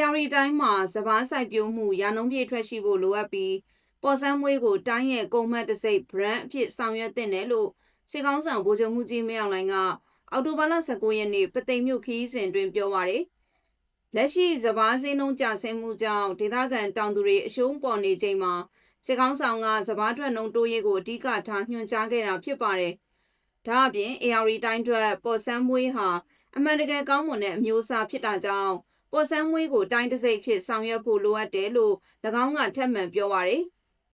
ရီတိုင်းမှာစပားစိုက်ပျိုးမှုရာနှုန်းပြည့်ထွက်ရှိဖို့လိုအပ်ပြီးပေါ်ဆန်းမွေးကိုတိုင်းရဲ့ကုန်မှတ်တစ်စိတ် brand အဖြစ်ဆောင်ရွက်တင်တယ်လို့စစ်ကောင်းဆောင်ဗိုလ်ချုပ်မှုကြီးမင်းအောင်လှိုင်ကအောက်တိုဘာလ19ရက်နေ့ပသိမ်မြို့ခီးစဉ်တွင်ပြောပါရယ်လက်ရှိစပားစင်းနှုန်းကျဆင်းမှုကြောင့်ဒေသခံတောင်သူတွေအရှုံးပေါ်နေချိန်မှာစစ်ကောင်းဆောင်ကစပားထွက်နှုန်းတိုးရေးကိုအဓိကထားညွှန်ကြားခဲ့တာဖြစ်ပါတယ်။ဒါအပြင် AR တိုင်းထွက်ပေါ်ဆန်းမွေးဟာအမှန်တကယ်ကောင်းမွန်တဲ့အမျိုးအစားဖြစ်တာကြောင့် ပေါ်ဆန်းမွေးကိုတိုင်းတစ်စိတ်ဖြစ်ဆောင်ရွက်ဖို့လိုအပ်တယ်လို့၎င်းကထပ်မံပြောပါရယ်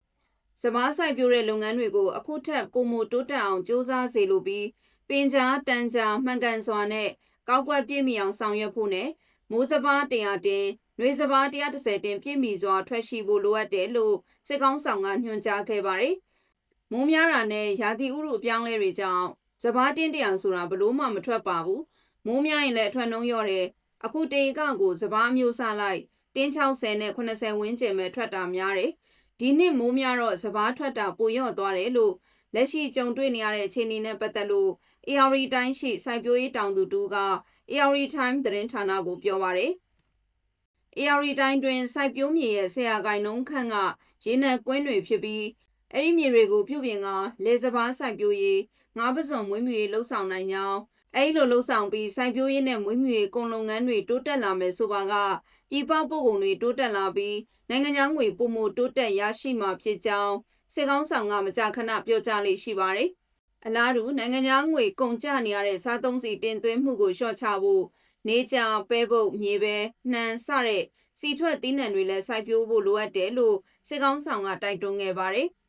။စပားဆိုင်ပြိုးတဲ့လုပ်ငန်းတွေကိုအခုထက်ပုံမတိုးတက်အောင်စ조사စေလိုပြီးပင်ကြားတန်ကြားမှန်ကန်စွာနဲ့ကောက်ွက်ပြည့်မီအောင်ဆောင်ရွက်ဖို့နဲ့မိုးစပားတရားတင်၊နှွေစပား130တင်ပြည့်မီစွာထွက်ရှိဖို့လိုအပ်တယ်လို့စစ်ကောင်းဆောင်ကညွှန်ကြားခဲ့ပါတယ်။မိုးများတာနဲ့ရာသီဥတုအပြောင်းလဲတွေကြောင့်စပားတင်းတရာဆိုတာဘလို့မှမထွက်ပါဘူး။မိုးများရင်လည်းအထွက်နှုံးလျော့တယ်။ အခုတေကကိုစပားမျိုးစားလိုက်တင်း60နဲ့80ဝန်းကျင်ပဲထွက်တာများတယ်။ဒီနှစ်မိုးများတော့စပားထွက်တာပိုလျော့သွားတယ်လို့လက်ရှိကြုံတွေ့နေရတဲ့အခြေအနေနဲ့ပတ်သက်လို့ AR တိုင်းရှိစိုက်ပျိုးရေးတောင်သူတူက AR Time သတင်းဌာနကိုပြောပါရယ်။ AR တိုင်းတွင်စိုက်ပျိုးမြေရဲ့ဆရာကိုင်နှုန်းခန့်ကရေနံကွင်းတွေဖြစ်ပြီးအဲ့ဒီမြေတွေကိုပြုပြင်ကလေစပားစိုက်ပျိုးရေးငါးပစုံမွေးမြူရေးလှုပ်ဆောင်နိုင်ကြောင်း အဲ့လိုလှုပ်ဆောင်ပြီးစိုက်ပျိုးရေးနဲ့မွေးမြူရေးကုန်လုပ်ငန်းတွေတိုးတက်လာမယ်ဆိုပါကပြည်ပပို့ကုန်တွေတိုးတက်လာပြီးနိုင်ငံခြားငွေပုံမှုတိုးတက်ရရှိမှာဖြစ်ကြောင်းစစ်ကောင်းဆောင်ကမကြာခဏပြောကြားလေးရှိပါတယ်။အလားတူနိုင်ငံခြားငွေကုန်ကျနေရတဲ့စားသုံးစီတင်သွင်းမှုကိုလျှော့ချဖို့နေကြပဲပုတ်မြေပဲနှံစတဲ့စီထွက်သီးနှံတွေလည်းစိုက်ပျိုးဖို့လိုအပ်တယ်လို့စစ်ကောင်းဆောင်ကတိုက်တွန်းခဲ့ပါတယ်။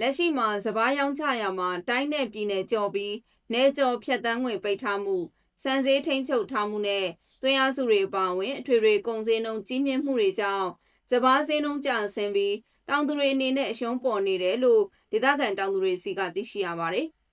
လက်ရှိမှာစပားရောင်းချရာမှာတိုင်းနယ်ပြည်နယ်ကြော်ပြီးနေကြော်ဖြတ်တန်းငွေပိတ်ထားမှုစံစည်းထိန်းချုပ်ထားမှုနဲ့သွင်းအားစုတွေပါဝင်အထွေထွေကုန်စည်နှုန်းကြီးမြင့်မှုတွေကြောင့်စပားစည်းနှုန်းကျဆင်းပြီးတောင်သူတွေအနေနဲ့အရှုံးပေါ်နေတယ်လို့ဒေသခံတောင်သူတွေစီကသိရှိရပါတယ်။